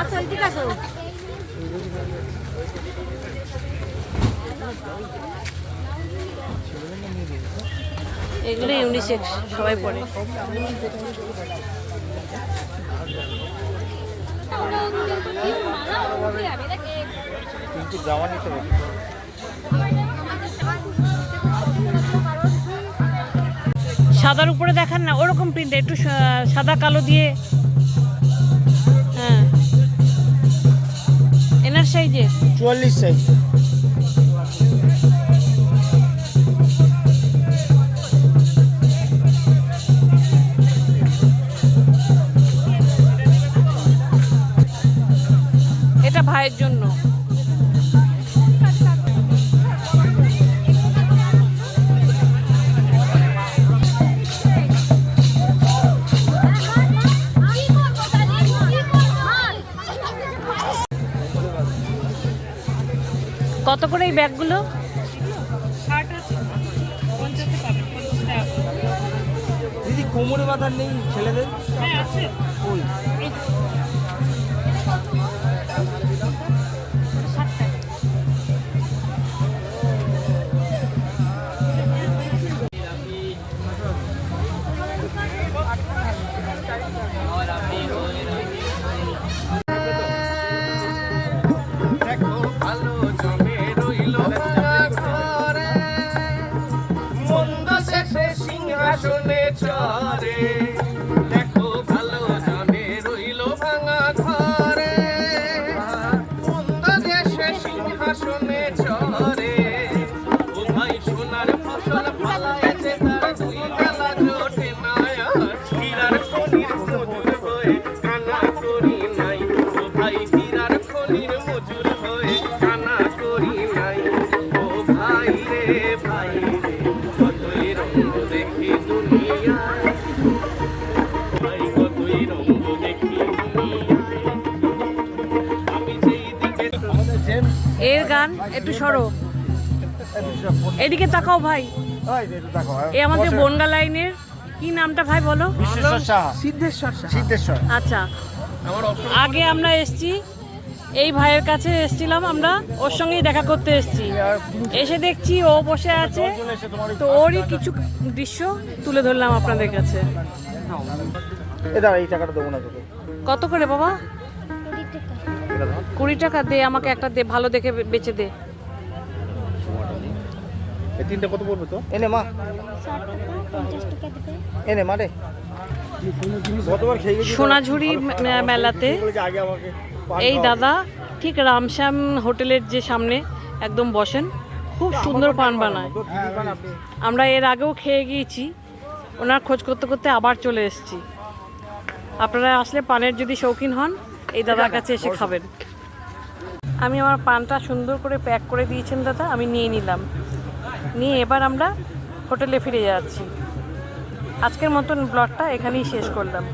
আচ্ছা ঠিক আছে। এগুলো ইউনিসেক্স সবাই পড়ে। কিন্তু জামা নিতে হবে। সাদার উপরে দেখান না ওরকম প্রিন্ট একটু সাদা কালো দিয়ে। হ্যাঁ। এনার সাইজে চুয়াল্লিশ সাইজ এটা ভাইয়ের জন্য। কত করে এই ব্যাগগুলো? দিদি কোমরে বাঁধার নেই ছেলেদের? ওই খনির হয়ে কানা করি নাই। ও ভাই রে ভাই রে কতই রঙ দেখি দুনিয়ায়। ভাই কতই রঙ দেখি আমি যেই দিকে এর গান একটু সরো। এদিকে তাকাও ভাই। ওই যে একটু দেখো এ আমাদের বনগা লাইনের কি নামটা ভাই বলো? সিদ্ধেশ্বর সিদ্ধেশ্বর। আচ্ছা। আগে আমরা এসছি এই ভাইয়ের কাছে এসছিলাম আমরা ওর সঙ্গেই দেখা করতে এসছি। এসে দেখছি ও বসে আছে। তো ওরই কিছু দৃশ্য তুলে ধরলাম আপনাদের কাছে। এই টাকাটা দেবো না তোকে। কত করে বাবা? কুড়ি টাকা। দে আমাকে একটা দে ভালো দেখে বে- বেচে দে। এই তিনটে কত পড়বে তো? এনে মা। এনে মা রে কতবার খেয়ে সোনাঝুরি মেলাতে। আগে আমাকে। এই দাদা ঠিক রামশ্যাম হোটেলের যে সামনে একদম বসেন। খুব সুন্দর পান বানায়। আপনি আমরা এর আগেও খেয়ে গিয়েছি। ওনার খোঁজ করতে করতে আবার চলে এসেছি। আপনারা আসলে পানের যদি শৌখিন হন এই দাদার কাছে এসে খাবেন। আমি আমার পানটা সুন্দর করে প্যাক করে দিয়েছেন দাদা আমি নিয়ে নিলাম। নিয়ে এবার আমরা হোটেলে ফিরে যাচ্ছি। আজকের মতন ব্লগটা এখানেই শেষ করলাম।